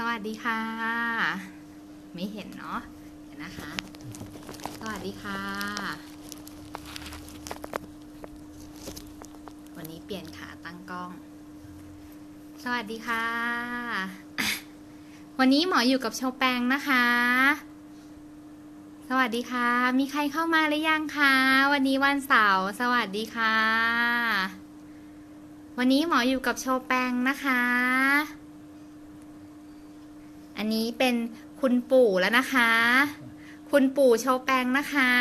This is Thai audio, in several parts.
สวัสดีค่ะ ไม่เห็นเนาะเดี๋ยวนะคะ สวัสดีค่ะ วันนี้เปลี่ยนขาตั้งกล้อง สวัสดีค่ะ วันนี้หมออยู่กับโชแปงนะคะ สวัสดีค่ะ มีใครเข้ามาหรือยังคะ วันนี้วันเสาร์ สวัสดีค่ะ วันนี้หมออยู่กับโชแปงนะคะ อันนี้เป็นคุณปู่แล้วนะคะ คุณปู่โชแปงนะคะ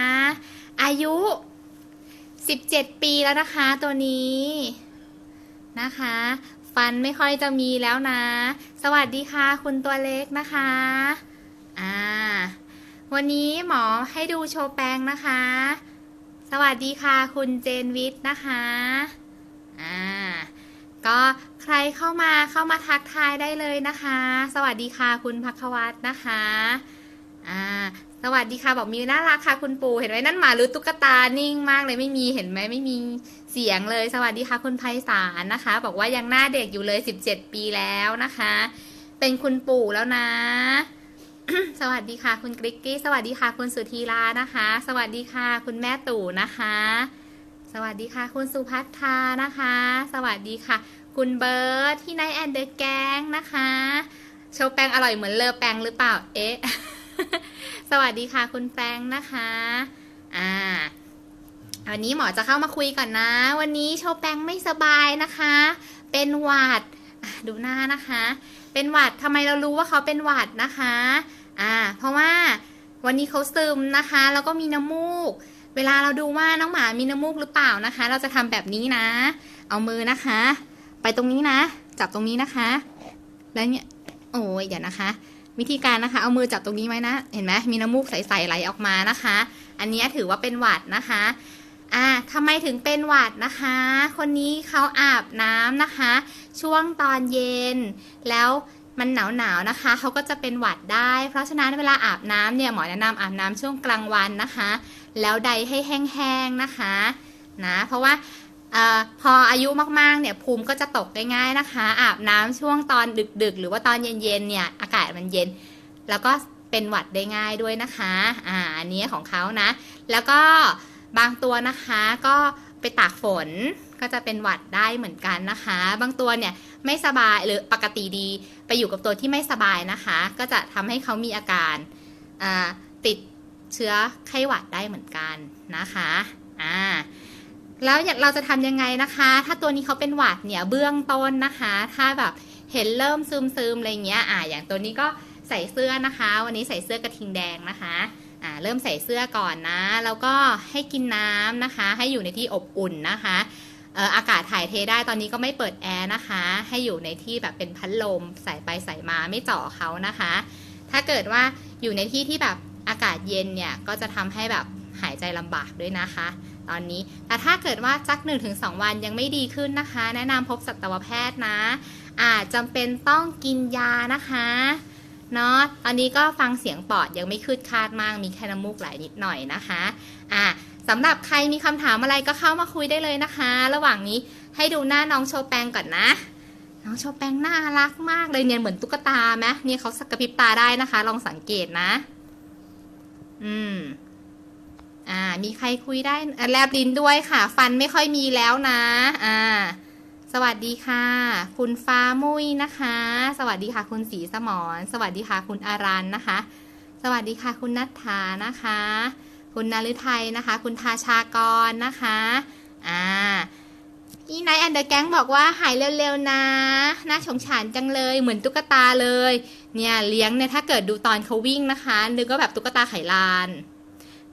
อายุ 17 ปีแล้วนะคะ ตัวนี้นะคะ ฟันไม่ค่อยจะมีแล้วนะ สวัสดีค่ะ คุณตัวเล็กนะคะอ่าวันนี้หมอให้ดูโชวแปงนะคะ สวัสดีค่ะ คุณเจนวิทย์นะคะอ่า ก็ใครเข้ามาเข้ามาทักทายได้เลยนะคะ สวัสดีค่ะคุณพักวัตนะคะอ่าสวัสดีค่ะบอกมีน่ารักค่ะคุณปู่เห็นไหมนั่นหมาหรือตุ๊กตานิ่งมากเลยไม่มีเห็นไหมไม่มีเสียงเลย สวัสดีค่ะคุณไพศาลนะคะ บอกว่ายังหน้าเด็กอยู่เลย 17 ปีแล้วนะคะ เป็นคุณปู่แล้วนะ สวัสดีค่ะคุณกริกกี้ สวัสดีค่ะคุณสุธีรานะคะ สวัสดีค่ะคุณแม่ตู่นะคะ สวัสดีค่ะ คุณสุพัฒนานะคะ สวัสดีค่ะ คุณเบิร์ตที่ไนแอนเดอร์แกงนะคะ โชว์แป้งอร่อยเหมือนเลอแป้งหรือเปล่า เอ๊ะ สวัสดีค่ะ คุณแป้งนะคะ อ่า วันนี้หมอจะเข้ามาคุยก่อนนะ วันนี้โชว์แป้งไม่สบายนะคะ เป็นหวัด ดูหน้านะคะ เป็นหวัดทำไมเรารู้ว่าเขาเป็นหวัดนะคะ อ่า เพราะว่าวันนี้เขาซึมนะคะ แล้วก็มีน้ำมูก เวลาเราดูว่าน้องหมามีน้ำมูกหรือเปล่านะคะ เราจะทำแบบนี้นะ เอามือนะคะ ไปตรงนี้นะ จับตรงนี้นะคะ แล้วเนี่ยโอ้ยเดี๋ยวนะคะ วิธีการนะคะ เอามือจับตรงนี้ไว้นะ เห็นไหมมีน้ำมูกใสๆไหลออกมานะคะ อันนี้ถือว่าเป็นหวัดนะคะอ่าทำไมถึงเป็นหวัดนะคะ คนนี้เขาอาบน้ำนะคะ ช่วงตอนเย็นแล้ว มันหนาวหนาวๆนะคะเขาก็จะเป็นหวัดได้ เพราะฉะนั้นเวลาอาบน้ำเนี่ยหมอแนะนำอาบน้ำช่วงกลางวันนะคะ แล้วใดให้แห้งๆนะคะนะเพราะว่าออพออายุมากๆ เนี่ยภูมิก็จะตกได้ง่ายนะคะ อาบน้ำช่วงตอนดึกๆ หรือว่าตอนเย็นๆ เนี่ยอากาศมันเย็น แล้วก็เป็นหวัดได้ง่ายด้วยนะคะ อ่าอันนี้ของเขานะ แล้วก็บางตัวนะคะก็ไปตากฝน ก็จะเป็นหวัดได้เหมือนกันนะคะ บางตัวเนี่ยไม่สบายหรือปกติดีไปอยู่กับตัวที่ไม่สบายนะคะ ก็จะทำให้เขามีอาการาติดเชื้อไข้หวัดได้เหมือนกันนะคะอ่าแล้วเราจะทำยังไงนะคะ ถ้าตัวนี้เขาเป็นหวัดเนี่ยเบื้องต้นนะคะ ถ้าแบบเห็นเริ่มซึมซึมอะไรเงี้ยอ่าอย่างตัวนี้ก็ใส่เสื้อนะคะ วันนี้ใส่เสื้อกระทิงแดงนะคะอ่าเริ่มใส่เสื้อก่อนนะ แล้วก็ให้กินน้ำนะคะ ให้อยู่ในที่อบอุ่นนะคะ อากาศถ่ายเทได้ตอนนี้ก็ไม่เปิดแอร์นะคะ ให้อยู่ในที่แบบเป็นพัดลมใส่ไปใส่มาไม่เจาะเขานะคะ ถ้าเกิดว่าอยู่ในที่ที่แบบอากาศเย็นเนี่ยก็จะทำให้แบบหายใจลำบากด้วยนะคะ ตอนนี้แต่ถ้าเกิดว่าสัก 1-2 วันยังไม่ดีขึ้นนะคะ แนะนำพบสัตวแพทย์นะ อาจจำเป็นต้องกินยานะคะ เนาะตอนนี้ก็ฟังเสียงปอดยังไม่คืดคาดมาก มีแค่น้ำมูกไหลนิดหน่อยนะคะอะสำหรับใครมีคำถามอะไรก็เข้ามาคุยได้เลยนะคะ ระหว่างนี้ให้ดูหน้าน้องโชแปงก่อนนะ น้องโชแปงน่ารักมากเลยเนี่ยเหมือนตุ๊กตาไหมเนี่ยเขาสักกระพริบตาได้นะคะ ลองสังเกตนะ อืมอ่า มีใครคุยได้แลบลิ้นด้วยค่ะ ฟันไม่ค่อยมีแล้วนะ อ่า สวัสดีค่ะ คุณฟ้ามุ้ยนะคะ สวัสดีค่ะ คุณสีสมรสวัสดีค่ะ คุณอารันนะคะ สวัสดีค่ะ คุณนัทธานะคะ คุณนาฤทัยนะคะ คุณทาชากรนะคะอ่าอีไนแอนเดอร์แก๊งบอกว่าหายเร็วๆนะ น่าสงสารจังเลย เหมือนตุ๊กตาเลย เนี่ยเลี้ยงเนี่ยถ้าเกิดดูตอนเขาวิ่งนะคะนึกว่าแบบตุ๊กตาไขลาน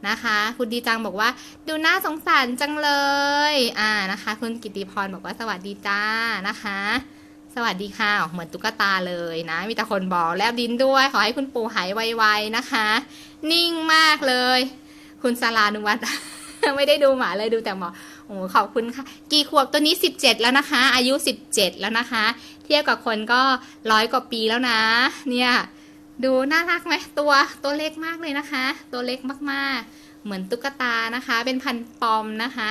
นะคะ คุณดีจังบอกว่า ดูน่าสงสารจังเลย อ่านะคะ คุณกิติพรบอกว่าสวัสดีจ้านะคะ สวัสดีค่ะเหมือนตุ๊กตาเลยนะ มีแต่คนบอกแลบดินด้วย ขอให้คุณปู่หายไวๆนะคะ นิ่งมากเลย คุณสลานุวัฒน์ไม่ได้ดูหมาเลยดูแต่หมอโอ้ขอบคุณค่ะ กี่ขวบตัวนี้ 17 แล้วนะคะ อายุ 17 แล้วนะคะ เทียบกับคนก็ร้อยกว่าปีแล้วนะ เนี่ย ดูน่ารักไหมตัวตัวเล็กมากเลยนะคะ ตัวเล็กมากๆ เหมือนตุ๊กตานะคะ เป็นพันปอมนะคะ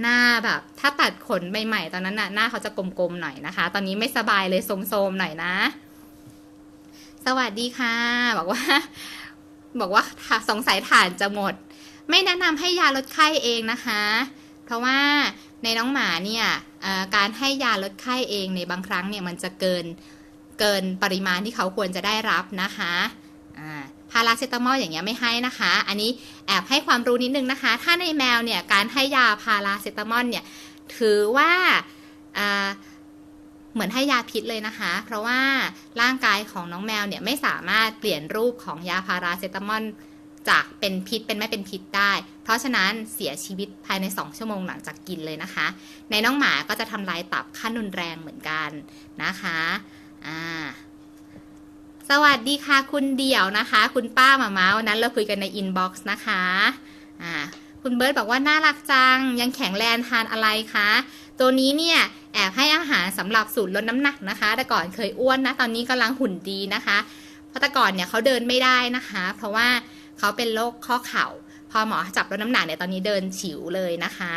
หน้าแบบ ถ้าตัดขนใหม่ๆตอนนั้นน่ะหน้าเขาจะกลมๆหน่อยนะคะ ตอนนี้ไม่สบายเลยโสมๆหน่อยนะ สวัสดีค่ะ บอกว่า บอกว่าสงสัยฐานจะหมด ไม่แนะนำให้ยาลดไข้เองนะคะ เพราะว่าในน้องหมาเนี่ยการให้ยาลดไข้เองในบางครั้งเนี่ยมันจะเกิน เกินปริมาณที่เขาควรจะได้รับนะคะอ่าพาราเซตามอลอย่างเงี้ยไม่ให้นะคะ อันนี้แอบให้ความรู้นิดนึงนะคะ ถ้าในแมวเนี่ยการให้ยาพาราเซตามอลเนี่ยถือว่าอ่าเหมือนให้ยาพิษเลยนะคะ เพราะว่าร่างกายของน้องแมวเนี่ยไม่สามารถเปลี่ยนรูปของยาพาราเซตามอลจากเป็นพิษเป็นไม่เป็นพิษได้ เพราะฉะนั้นเสียชีวิตภายใน 2 ชั่วโมงหลังจากกินเลยนะคะ ในน้องหมาก็จะทำลายตับขั้นรุนแรงเหมือนกันนะคะ อ่า สวัสดีค่ะคุณเดี่ยวนะคะ คุณป้าหมาเมาส์นั้นเราคุยกันในอินบ็อกซ์นะคะ อ่า คุณเบิร์ตบอกว่าน่ารักจัง ยังแข็งแรงทานอะไรคะ ตัวนี้เนี่ยแอบให้อาหารสำหรับสูตรลดน้ำหนักนะคะ แต่ก่อนเคยอ้วนนะ ตอนนี้กำลังหุ่นดีนะคะ เพราะแต่ก่อนเนี่ยเขาเดินไม่ได้นะคะ เพราะว่าเขาเป็นโรคข้อเข่า พอหมอจับลดน้ำหนักเนี่ยตอนนี้เดินฉิวเลยนะคะ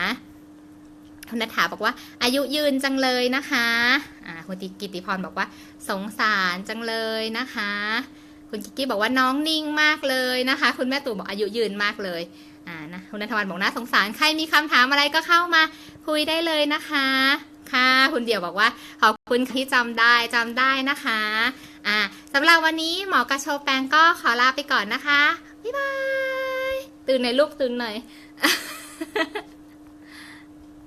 คุณนัฐาบอกว่า อายุยืนจังเลยนะคะอ่าคุณติกิติพรบอกว่า สงสารจังเลยนะคะ คุณกิกกี้บอกว่าน้องนิ่งมากเลยนะคะ คุณแม่ตู่บอกอายุยืนมากเลยอ่านะคุณนัทวันบอกน่าสงสารใครมีคำถามอะไรก็เข้ามาคุยได้เลยนะคะค่ะคุณเดี่ยวบอกว่าขอบคุณที่จำได้จำได้นะคะอ่าสำหรับวันนี้หมอกระโชแปงก็ขอลาไปก่อนนะคะบ๊ายบายตื่นหน่อยลูกตื่นหน่อย